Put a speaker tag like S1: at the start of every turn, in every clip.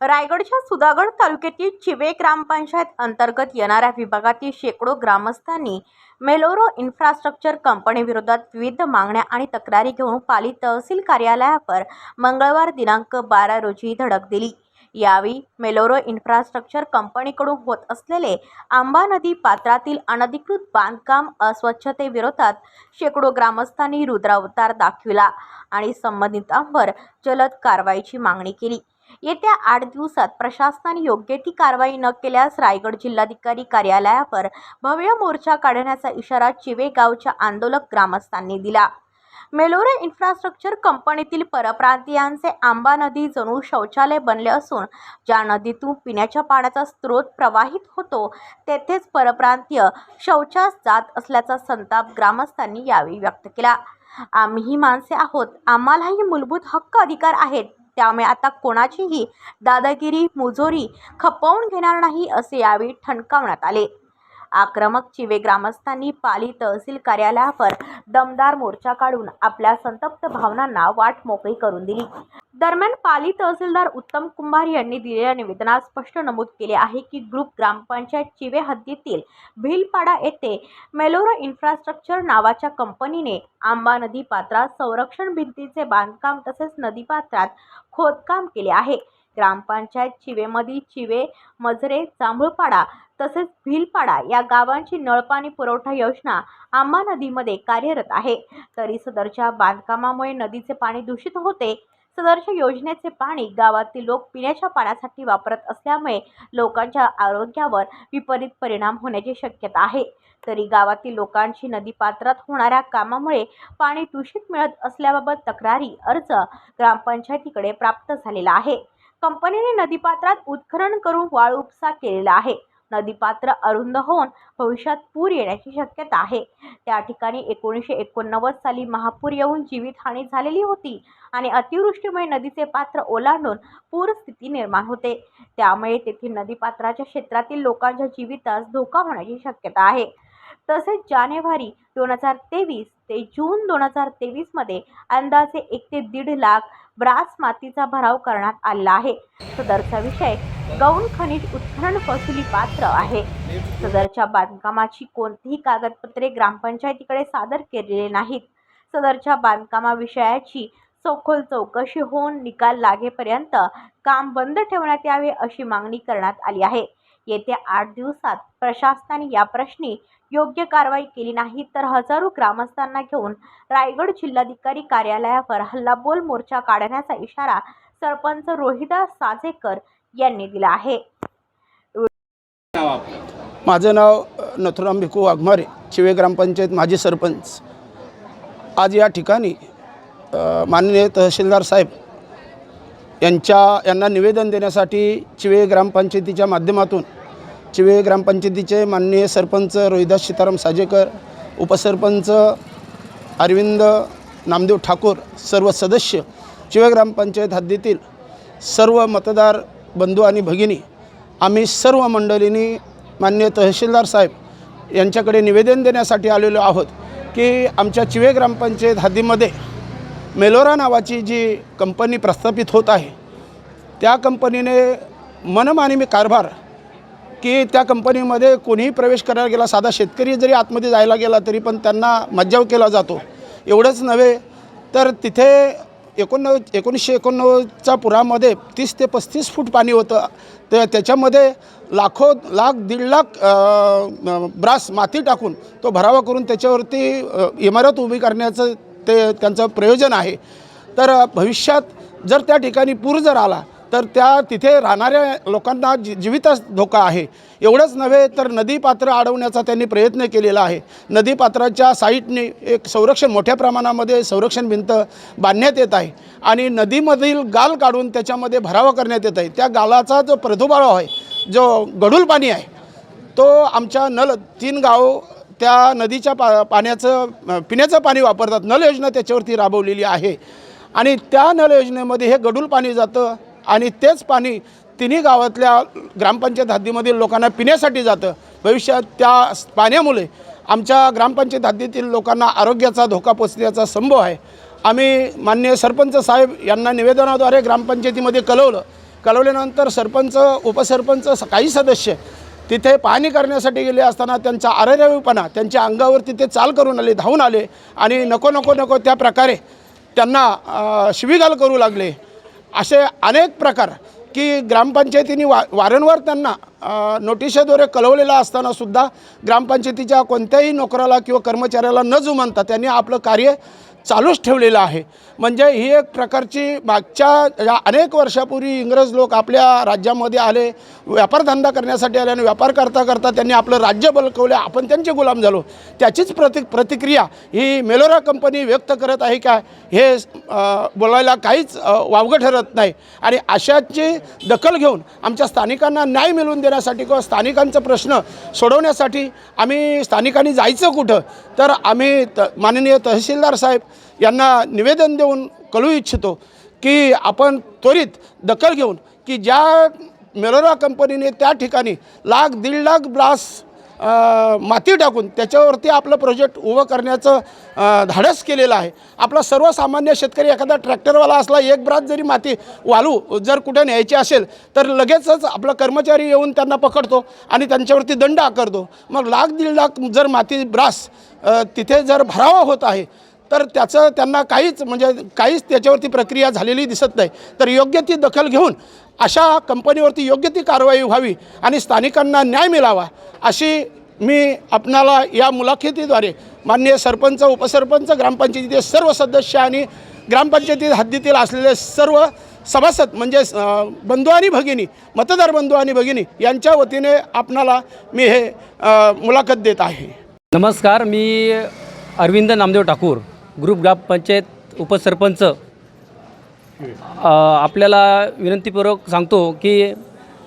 S1: रायगडच्या सुधागड तालुक्यातील चिवे ग्रामपंचायत अंतर्गत येणाऱ्या विभागातील शेकडो ग्रामस्थांनी मेलोरो इन्फ्रास्ट्रक्चर कंपनीविरोधात विविध मागण्या आणि तक्रारी घेऊन पाली तहसील कार्यालयावर मंगळवार दिनांक बारा रोजी धडक दिली. यावेळी मेलोरो इन्फ्रास्ट्रक्चर कंपनीकडून होत असलेले आंबा नदी पात्रातील अनधिकृत बांधकाम अस्वच्छतेविरोधात शेकडो ग्रामस्थांनी रुद्रावतार दाखविला आणि संबंधितांवर जलद कारवाईची मागणी केली. येत्या आठ दिवसात प्रशासनाने योग्य ती कारवाई न केल्यास रायगड जिल्हाधिकारी कार्यालयावर भव्य मोर्चा काढण्याचा इशारा चिवेगावच्या आंदोलक ग्रामस्थांनी दिला. मेलोरे इन्फ्रास्ट्रक्चर कंपनीतील परप्रांतीयांचे आंबा नदी जणू शौचालय बनले असून ज्या नदीतून पिण्याच्या पाण्याचा स्रोत प्रवाहित होतो तेथेच परप्रांतीय शौचास जात असल्याचा संताप ग्रामस्थांनी यावेळी व्यक्त केला. आम्हीही माणसे आहोत. आम्हालाही मूलभूत हक्क अधिकार आहेत. त्यामुळे आता कोणाचीही दादागिरी मुजोरी खपवून घेणार नाही असे यावेळी ठणकावण्यात आले. आक्रमक चिवे ग्रामस्थांनी पाली तहसील कार्यालयावर दमदार मोर्चा काढून आपल्या संतप्त भावनांना वाट मोकळी करून दिली. दरम्यान पाली तहसीलदार उत्तम कुंभार यांनी दिलेल्या निवेदनात स्पष्ट नमूद केले आहे की ग्रुप ग्रामपंचायत चिवे हद्दीतील भिलपाडा येथे मेलोरो इन्फ्रास्ट्रक्चर नावाच्या कंपनीने आंबा नदी पात्रात संरक्षण भिंतीचे बांधकाम तसेच नदीपात्रात खोदकाम केले आहे. ग्रामपंचायत चिवेमधील चिवे मजरे जांभूळपाडा तसेच भिलपाडा या गावांची नळपाणी पुरवठा योजना आंबा नदीमध्ये कार्यरत आहे. तरी सदरच्या बांधकामामुळे नदीचे पाणी दूषित होते. सदरच्या योजनेचे पाणी गावातील लोक पिण्याच्या पाण्यासाठी वापरत असल्यामुळे लोकांच्या आरोग्यावर विपरीत परिणाम होण्याची शक्यता आहे. तरी गावातील लोकांची नदीपात्रात होणाऱ्या कामामुळे पाणी दूषित मिळत असल्याबाबत तक्रारी अर्ज ग्रामपंचायतीकडे प्राप्त झालेला आहे. कंपनीने नदीपात्रात उत्खनन करून वाळू उपसा केलेला आहे. नदीपात्र अरुंद होऊन भविष्यात पूर येण्याची शक्यता आहे. त्या ठिकाणी एकोणीसशे एकोणनव्वद साली महापूर येऊन जीवितहानी झालेली होती आणि अतिवृष्टीमुळे नदीचे पात्र ओलांडून पूरस्थिती निर्माण होते. त्यामुळे तेथील नदीपात्राच्या क्षेत्रातील लोकांच्या जीवितास धोका होण्याची शक्यता आहे. तसेच जानेवारी दोन हजार तेवीस ते जून दोन हजार तेवीसमध्ये अंदाजे एक ते दीड लाख ब्रास मातीचा भराव करण्यात आला आहे. सदरचा विषय गौण खनिज उत्खनन वसुली पात्र आहे. सदरच्या बांधकामाची कोणतीही कागदपत्रे ग्रामपंचायतीकडे सादर केलेले नाहीत. सदरच्या बांधकामाविषयाची सखोल चौकशी होऊन निकाल लागेपर्यंत काम बंद ठेवण्यात यावे अशी मागणी करण्यात आली आहे. येत्या आठ दिवसात प्रशासनाने या प्रश्नी योग्य कारवाई केली नाही तर हजारो ग्रामस्थांना घेऊन रायगड जिल्हाधिकारी कार्यालयावर हल्लाबोल मोर्चा काढण्याचा इशारा सरपंच रोहिदास साजेकर यांनी दिला आहे.
S2: माझं नाव नथुराम भिकू वाघमारे चिवे ग्रामपंचायत माजी सरपंच. आज या ठिकाणी माननीय तहसीलदार साहेब यांच्या यांना निवेदन देण्यासाठी चिवे ग्रामपंचायतीच्या माध्यमातून चिवे ग्रामपंचायतीचे माननीय सरपंच रोहिदास सीताराम साजेकर उपसरपंच अरविंद नामदेव ठाकूर सर्व सदस्य चिवे ग्रामपंचायत हद्दीतील सर्व मतदार बंधू आणि भगिनी आम्ही सर्व मंडळींनी मान्य तहसीलदार साहेब यांच्याकडे निवेदन देण्यासाठी आलेलो आहोत की आमच्या चिवे ग्रामपंचायत हद्दीमध्ये मेलोरा नावाची जी कंपनी प्रस्थापित होत आहे त्या कंपनीने मनमानी कारभार की त्या कंपनीमध्ये कोणीही प्रवेश करायला गेला साधा शेतकरी जरी आतमध्ये जायला गेला तरी पण त्यांना मज्जाव केला जातो. एवढंच नव्हे तर तिथे एकोणनव्वद एकोणीसशे एकोणनव्वदच्या पुरामध्ये तीस ते पस्तीस फूट पाणी होतं. तर त्याच्यामध्ये लाखो लाख दीड लाख ब्रास माती टाकून तो भरावा करून त्याच्यावरती इमारत उभी करण्याचं ते त्यांचं प्रयोजन आहे. तर भविष्यात जर त्या ठिकाणी पूर जर आला तर त्या तिथे राहणाऱ्या लोकांना जी जीवितच धोका आहे. एवढंच नव्हे तर नदीपात्र अडवण्याचा त्यांनी प्रयत्न केलेला आहे. नदीपात्राच्या साईटने एक संरक्षण मोठ्या प्रमाणामध्ये संरक्षण भिंत बांधण्यात येत आहे आणि नदीमधील गाल काढून त्याच्यामध्ये भरावा करण्यात येत आहे. त्या गालाचा जो प्रदुभाव आहे जो गढूळ पाणी आहे तो आमच्या नल तीन गाव त्या नदीच्या पा पाण्याचं पिण्याचं पाणी वापरतात. नल योजना त्याच्यावरती राबवलेली आहे. आणि त्या नल योजनेमध्ये हे गढूल पाणी जातं. आणि तेच पाणी तिन्ही गावातल्या ग्रामपंचायत हद्दीमधील लोकांना पिण्यासाठी जातं. भविष्यात त्या पाण्यामुळे आमच्या ग्रामपंचायत हद्दीतील लोकांना आरोग्याचा धोका पोचण्याचा संभव आहे. आम्ही माननीय सरपंच साहेब यांना निवेदनाद्वारे ग्रामपंचायतीमध्ये कळवलं कळवल्यानंतर सरपंच उपसरपंच स- काही सदस्य तिथे पाहणी करण्यासाठी गेले असताना त्यांचा अरेरेवीपणा त्यांच्या अंगावर तिथे चाल करून आले धावून आले आणि नको नको नको त्या प्रकारे त्यांना शिवीगाल करू लागले. असे अनेक प्रकार की ग्रामपंचायतीने वा वारंवार त्यांना नोटिशेद्वारे नोटिशाद्वारे असतानासुद्धा ग्रामपंचायतीच्या कोणत्याही नोकराला किंवा कर्मचाऱ्याला न जुमानता त्यांनी आपलं कार्य चालूच ठेवलेलं आहे. म्हणजे ही एक प्रकारची मागच्या या अनेक वर्षापूर्वी इंग्रज लोक आपल्या राज्यामध्ये आले व्यापारधंदा करण्यासाठी आले आणि व्यापार करता करता त्यांनी आपलं राज्य बळकवले आपण त्यांचे गुलाम झालो. त्याचीच प्रति प्रतिक्रिया ही मेलोरा कंपनी व्यक्त करत आहे का? हे बोलायला काहीच वावगं ठरत नाही. आणि अशाची दखल घेऊन आमच्या स्थानिकांना न्याय मिळवून देण्यासाठी किंवा स्थानिकांचा प्रश्न सोडवण्यासाठी आम्ही स्थानिकांनी जायचं कुठं? तर आम्ही त माननीय तहसीलदार साहेब यांना निवेदन देऊन कळू इच्छितो की आपण त्वरित दखल घेऊन की ज्या मेलोरा कंपनीने त्या ठिकाणी लाख दीड लाख ब्रास माती टाकून त्याच्यावरती आपलं प्रोजेक्ट उभं करण्याचं धाडस केलेलं आहे. आपला सर्वसामान्य शेतकरी एखादा ट्रॅक्टरवाला असला एक ब्रास जरी माती वालू जर कुठे न्यायची असेल तर लगेचच आपला कर्मचारी येऊन त्यांना पकडतो आणि त्यांच्यावरती दंड आकारतो. मग लाख दीड लाख जर माती ब्रास तिथे जर भरावा होत आहे तर त्याचं त्यांना काहीच म्हणजे काहीच त्याच्यावरती प्रक्रिया झालेली दिसत नाही. तर योग्य ती दखल घेऊन अशा कंपनीवरती योग्य ती कारवाई व्हावी आणि स्थानिकांना न्याय मिळावा अशी मी आपणाला या मुलाखतीद्वारे माननीय सरपंच उपसरपंच ग्रामपंचायतीचे सर्व सदस्य आणि ग्रामपंचायती हद्दीतील असलेले सर्व सभासद म्हणजे बंधू आणि भगिनी मतदार बंधू आणि भगिनी यांच्या वतीने आपणाला मी हे मुलाखत देत आहे.
S3: नमस्कार मी अरविंद नामदेव ठाकूर. ग्रुप ग्रामपंचायत उपसरपंच आपल्याला विनंतीपूर्वक सांगतो की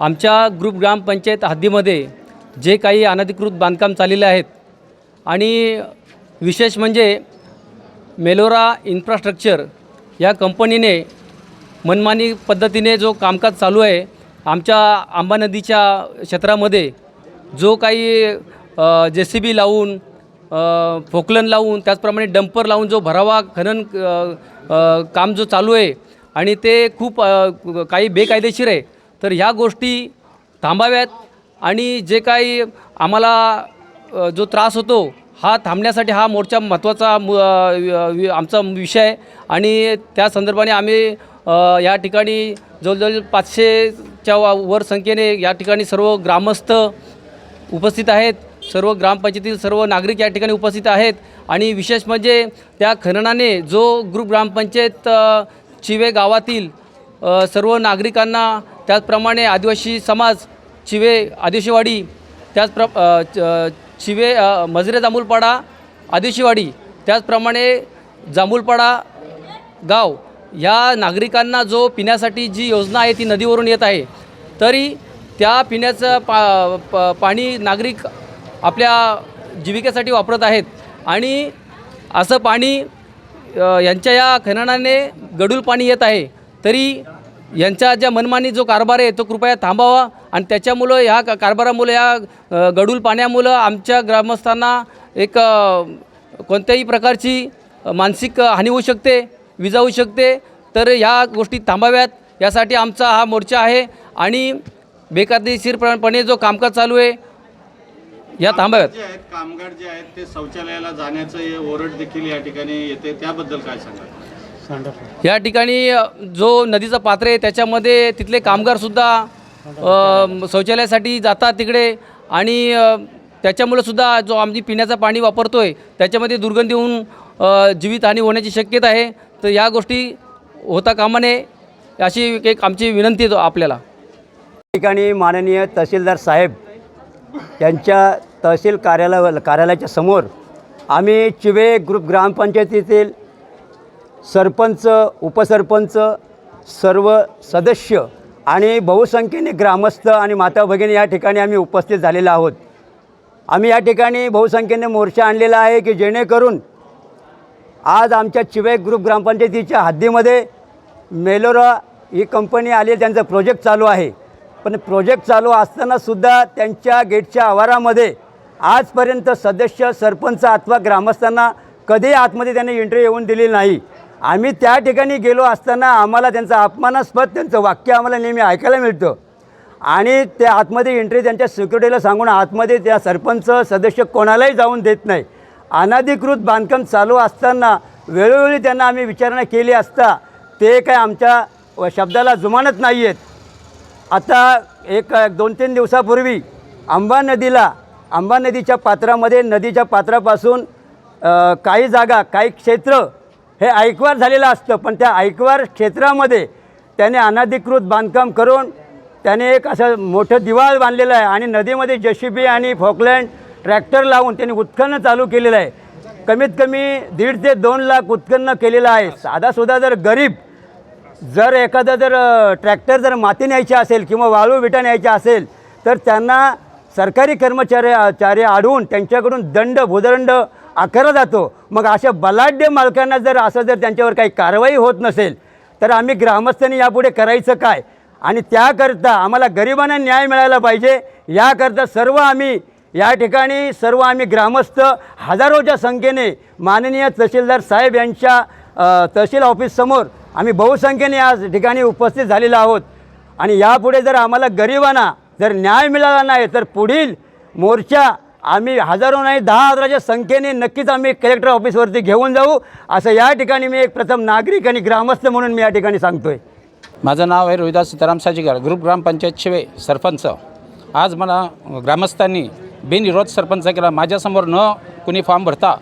S3: आमच्या ग्रुप ग्रामपंचायत हद्दीमध्ये जे काही अनधिकृत बांधकाम चाललेले आहेत आणि विशेष म्हणजे मेलोरा इन्फ्रास्ट्रक्चर या कंपनीने मनमानी पद्धतीने जो कामकाज चालू आहे आमच्या आंबा नदीच्या क्षेत्रामध्ये जो काही जे सी बी लावून फोकलन लावून त्याचप्रमाणे डंपर लावून जो भरावा खनन काम जो चालू आहे आणि ते खूप काही बेकायदेशीर आहे तर ह्या गोष्टी थांबाव्यात आणि जे काही आम्हाला जो त्रास होतो हा थांबण्यासाठी हा मोर्चा महत्त्वाचा वि- आमचा विषय आहे आणि त्या संदर्भाने आम्ही या ठिकाणी जवळजवळ पाचशेच्या वा- वर संख्येने या ठिकाणी सर्व ग्रामस्थ उपस्थित आहेत. सर्व ग्रामपंचायतीतील सर्व नागरिक या ठिकाणी उपस्थित आहेत. आणि विशेष म्हणजे त्या खननाने जो ग्रुप ग्रामपंचायत चिवे गावातील सर्व नागरिकांना त्याचप्रमाणे आदिवासी समाज चिवे आदिवासीवाडी त्याचप्र च- चिवे मजरे जांभूलपाडा आदिवासीवाडी त्याचप्रमाणे जांभूलपाडा गाव या नागरिकांना जो पिण्यासाठी जी योजना आहे ती नदीवरून येत आहे. तरी त्या पिण्याचं पा प- पाणी नागरिक आपल्या जीविकेसाठी वापरत आहेत. आणि असं पाणी यांच्या या खननाने गडूल पाणी येत आहे. तरी यांच्या ज्या मनमानी जो कारभार आहे तो कृपया थांबावा. आणि त्याच्यामुळं ह्या का- कारभारामुळे या गडूल पाण्यामुळं आमच्या ग्रामस्थांना एक कोणत्याही प्रकारची मानसिक हानी होऊ शकते विजा होऊ शकते. तर ह्या गोष्टी थांबाव्यात. यासाठी आमचा हा मोर्चा आहे. आणि बेकायदेशीरपणे जो कामकाज चालू आहे या थांबाव्यात
S4: जे आहेत कामगार जे आहेत ते शौचालयाला जाण्याचं हे ओरड देखील या ठिकाणी येते. त्याबद्दल काय सांगा.
S3: या ठिकाणी जो नदीचं पात्र आहे त्याच्यामध्ये तिथले कामगारसुद्धा अ, शौचालयासाठी जातात तिकडे. आणि अ, त्याच्यामुळे सुद्धा जो आम्ही पिण्याचं पाणी वापरतो आहे त्याच्यामध्ये दुर्गंधी होऊन अ, जीवितहानी होण्याची शक्यता आहे. तर या गोष्टी होता कामा नये अशी एक आमची विनंती आहे आपल्याला.
S5: ठिकाणी माननीय तहसीलदार साहेब यांच्या तहसील कार्यालय कार्यालयाच्या समोर आम्ही चिवे ग्रुप ग्रामपंचायतीतील सरपंच उपसरपंच सर्व सदस्य आणि बहुसंख्येने ग्रामस्थ आणि माता भगिनी या ठिकाणी आम्ही उपस्थित झालेलो आहोत. आम्ही या ठिकाणी बहुसंख्येने मोर्चा आणलेला आहे की जेणेकरून आज आमच्या चिवे ग्रुप ग्रामपंचायतीच्या हद्दीमध्ये मेलोरा ही कंपनी आली त्यांचा प्रोजेक्ट चालू आहे. पण प्रोजेक्ट चालू असतानासुद्धा त्यांच्या गेटच्या आवारामध्ये आजपर्यंत सदस्य सरपंच अथवा ग्रामस्थांना कधी आतमध्ये त्यांनी एंट्री येऊन दिली नाही. आम्ही त्या ठिकाणी गेलो असताना आम्हाला त्यांचा अपमानास्पद त्यांचं वाक्य आम्हाला नेहमी ऐकायला मिळतं. आणि ते आतमध्ये एंट्री त्यांच्या सिक्युरिटीला सांगून आतमध्ये त्या सरपंच सदस्य कोणालाही जाऊन देत नाही. अनाधिकृत बांधकाम चालू असताना वेळोवेळी त्यांना आम्ही विचारणा केली असता ते काय आमच्या व शब्दाला जुमानत नाही आहेत आता एक दोन तीन दिवसापूर्वी आंबा नदीला आंबा नदीच्या पात्रामध्ये नदीच्या पात्रापासून काही जागा काही क्षेत्र हे ऐकवार झालेलं असतं पण त्या ऐकवार क्षेत्रामध्ये त्याने अनाधिकृत बांधकाम करून त्याने एक असं मोठं दिवाळ बांधलेलं आहे आणि नदीमध्ये जेसीबी आणि फॉकलँड ट्रॅक्टर लावून त्यांनी उत्खनन चालू केलेलं आहे. कमीत कमी दीड ते दोन लाख उत्खनन केलेलं आहे. साधासुद्धा जर गरीब जर एखादा जर ट्रॅक्टर जर माती न्यायची असेल किंवा वाळू विटा न्यायची असेल तर त्यांना सरकारी कर्मचारी आढळून त्यांच्याकडून दंड भूदंड आकारला जातो. मग अशा बलाढ्य मालकांना जर असं जर त्यांच्यावर काही कारवाई होत नसेल तर आम्ही ग्रामस्थांनी यापुढे करायचं काय? आणि त्याकरता आम्हाला गरिबांना न्याय मिळायला पाहिजे. याकरता सर्व आम्ही या ठिकाणी सर्व आम्ही ग्रामस्थ हजारोच्या संख्येने माननीय तहसीलदार साहेब यांच्या तहसील ऑफिससमोर आम्ही बहुसंख्येने या ठिकाणी उपस्थित झालेलो आहोत. आणि यापुढे जर आम्हाला गरिबांना जर न्याय मिळाला नाही तर पुढील मोर्चा आम्ही हजारो नाही दहा हजाराच्या संख्येने नक्कीच आम्ही कलेक्टर ऑफिसवरती घेऊन जाऊ. असं या ठिकाणी मी एक प्रथम नागरिक आणि ग्रामस्थ म्हणून मी या ठिकाणी सांगतोय.
S6: माझं नाव आहे रोहिदास सीताराम साजीकर ग्रुप ग्रामपंचायत शिवे सरपंच. आज मला ग्रामस्थांनी बिनविरोध सरपंच केला. माझ्यासमोर न कुणी फॉर्म भरता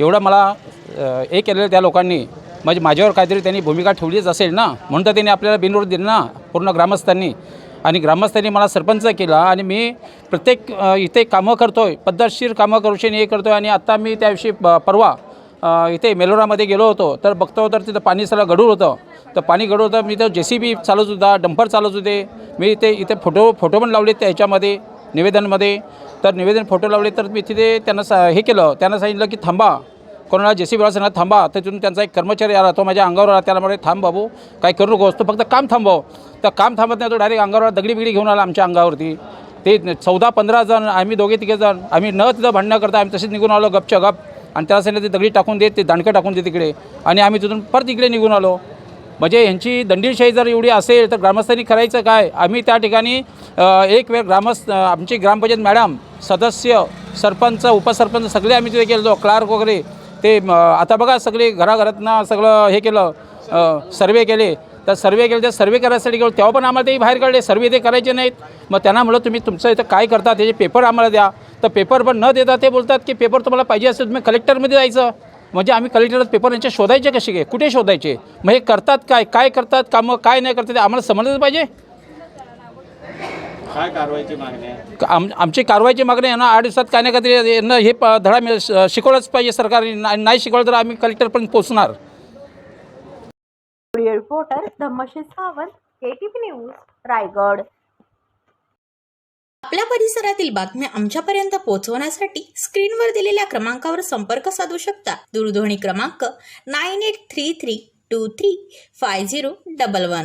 S6: एवढं मला हे केलेलं त्या लोकांनी म्हणजे माझ्यावर काहीतरी त्यांनी भूमिका ठेवलीच असेल ना? म्हणून तर त्यांनी आपल्याला बिनविरोध दिलं ना? पूर्ण ग्रामस्थांनी. आणि ग्रामस्थांनी मला सरपंच केला आणि मी प्रत्येक इथे कामं करतो आहे पद्धतशीर कामं करूशी हे करतो आहे आणि आत्ता मी त्याविषयी प- परवा इथे मेलोरामध्ये गेलो होतो. तर बघतो तर तिथं पाणी सगळं गडूळ होतं. तर पाणी गडूळ होतं. मी तर जे सी बी चालत होता डंपर चालत होते. मी इथे इथे फोटो फोटो पण लावले त्या ह्याच्यामध्ये निवेदनमध्ये. तर निवेदन फोटो लावले तर मी तिथे त्यांना सा हे केलं. त्यांना सांगितलं की थांबा. कोणाला जे सी बीला सांगा थांबा तिथून त्यांचा एक कर्मचारी आला तो माझ्या अंगावर आला त्याला म्हणे थांब बाबू काय करू नकोस तो फक्त काम थांबव. तर काम थांबत नाही तो डायरेक्ट अंगावर दगडी बिगडी घेऊन आला आमच्या अंगावरती. ते चौदा पंधरा जण आम्ही दोघे तिघे जण आम्ही न तिथं भांडणं करता आम्ही तसेच निघून आलो गपच्या गप. आणि त्याला सांगितलं ते दगडी टाकून देत ते दांडकं टाकून दे तिकडे. आणि आम्ही तिथून परत इकडे निघून आलो. म्हणजे यांची दंडीशाही जर एवढी असेल तर ग्रामस्थांनी करायचं काय? आम्ही त्या ठिकाणी एक वेळ ग्रामस्थ आमची ग्रामपंचायत मॅडम सदस्य सरपंच उपसरपंच सगळे आम्ही तिथे गेलो क्लार्क वगैरे. ते आता बघा सगळे घराघरातनं सगळं हे केलं सर्वे केले. तर सर्वे केले तर सर्वे करायसाठी गेलो तेव्हा पण आम्हाला तेही बाहेर काढले. सर्वे ते करायचे नाहीत. मग त्यांना म्हणलं तुम्ही तुमचं इथं काय करता? त्याचे पेपर आम्हाला द्या. तर पेपर पण न देता ते बोलतात की पेपर तुम्हाला पाहिजे असेल तुम्ही कलेक्टरमध्ये जायचं. म्हणजे आम्ही कलेक्टरात पेपर यांचे शोधायचे कसे? काय कुठे शोधायचे? मग हे करतात काय? काय करतात? कामं काय नाही करतात ते? आम्हाला समजलं पाहिजे?
S4: काय कारवाईची मागणी आहे?
S6: आम आमची कारवाईची मागणी आहे ना आठ दिवसात काय ना काहीतरी यांना हे प धडा मिळ श- शिकवलंच पाहिजे सरकारने. ना- नाही शिकवलं तर आम्ही कलेक्टरपर्यंत पोहोचणार.
S1: Video reporter Dhammashi Sawant KTV news Raigad.
S7: आपल्या परिसरातील बातम्या आमच्यापर्यंत पोहोचवण्यासाठी स्क्रीनवर दिलेल्या क्रमांकावर संपर्क साधू शकता. दूरध्वनी क्रमांक nine eight three three two three five zero double one.